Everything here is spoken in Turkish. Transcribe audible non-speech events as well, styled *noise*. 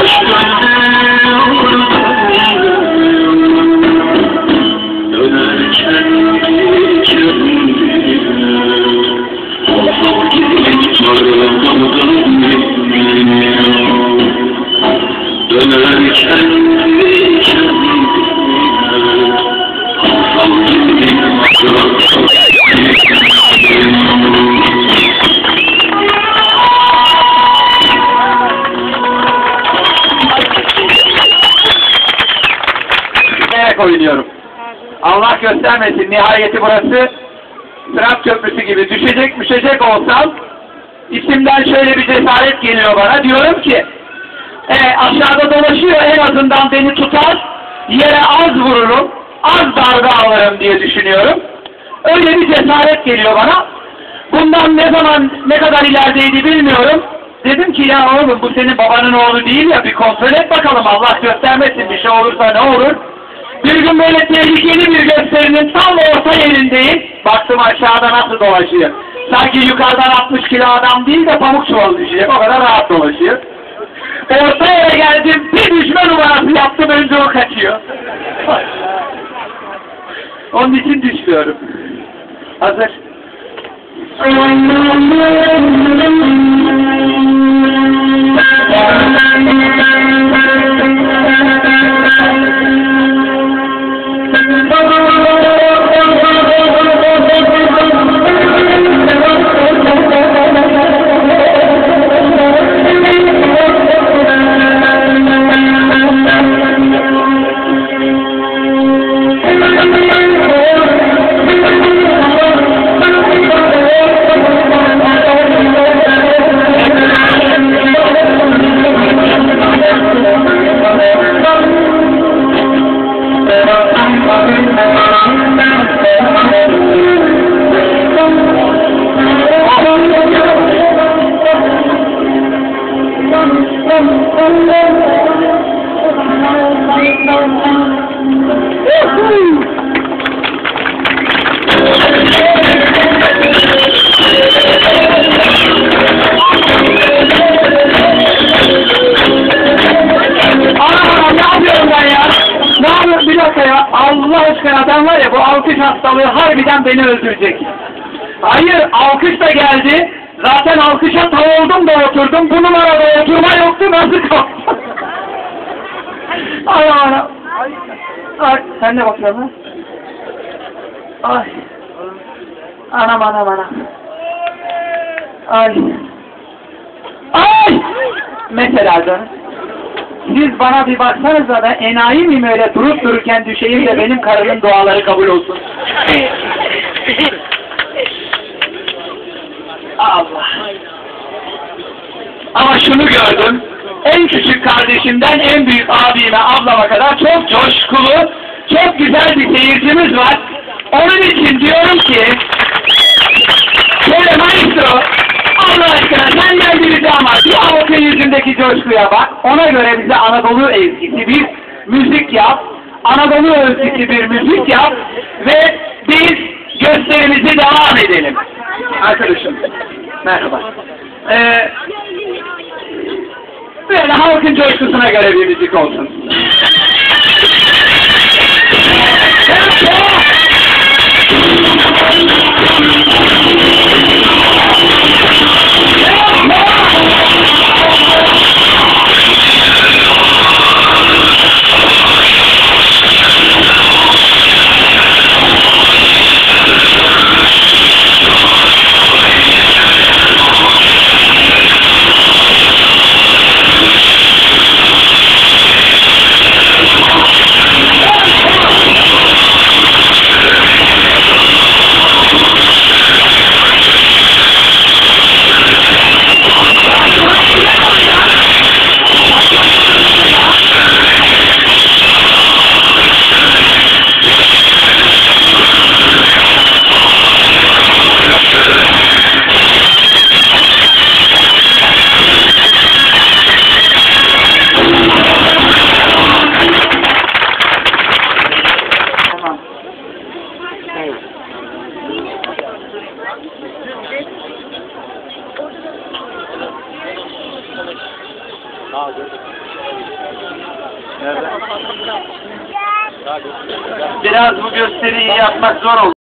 What's going on? Bilerek oynuyorum. Allah göstermesin nihayeti burası Sırat Köprüsü gibi düşecek düşecek olsam içimden şöyle bir cesaret geliyor bana. Diyorum ki e, aşağıda dolaşıyor en azından beni tutar yere az vururum az darbe alırım diye düşünüyorum. Öyle bir cesaret geliyor bana. Bundan ne zaman ne kadar ilerideydi bilmiyorum. Dedim ki ya oğlum bu senin babanın oğlu değil ya bir kontrol et bakalım Allah göstermesin bir şey olursa ne olur. Bir gün böyle tehlikeli bir gösterinin tam orta yerindeyim. Baktım aşağıda nasıl dolaşıyor. Sanki yukarıdan 60 kilo adam değil de pamuk çuvalı düşecek. O kadar rahat dolaşıyor. Orta yere geldim. Bir düşme numarası yaptım. Önce o kaçıyor. Onun için düşüyorum. Hazır. Allah aşkına ben var ya bu alkış hastalığı harbiden beni öldürecek. Hayır alkış da geldi. Zaten alkışa oldum da oturdum. Bu numarada Ay sen de bakıyorsun? Ay. Anam anam anam. Ay. Ay! Mesela canım. Siz bana bir baksanıza ben enayi miyim öyle durup dururken düşeyim de benim karımın duaları kabul olsun. *laughs* Allah. Ama şunu gördüm. En küçük kardeşimden en büyük abime, ablama kadar çok coşkulu, çok güzel bir seyircimiz var. Onun için diyorum ki Şöyle maestro Allah aşkına senden bir ricam var. Bir avukun yüzündeki coşkuya bak. Ona göre bize Anadolu ezgisi bir müzik yap. Anadolu özgüsü bir müzik yap. Ve biz gösterimizi devam edelim. Arkadaşım. Merhaba. Ee, böyle halkın coşkusuna göre Biraz bu gösteriyi yapmak zor oldu.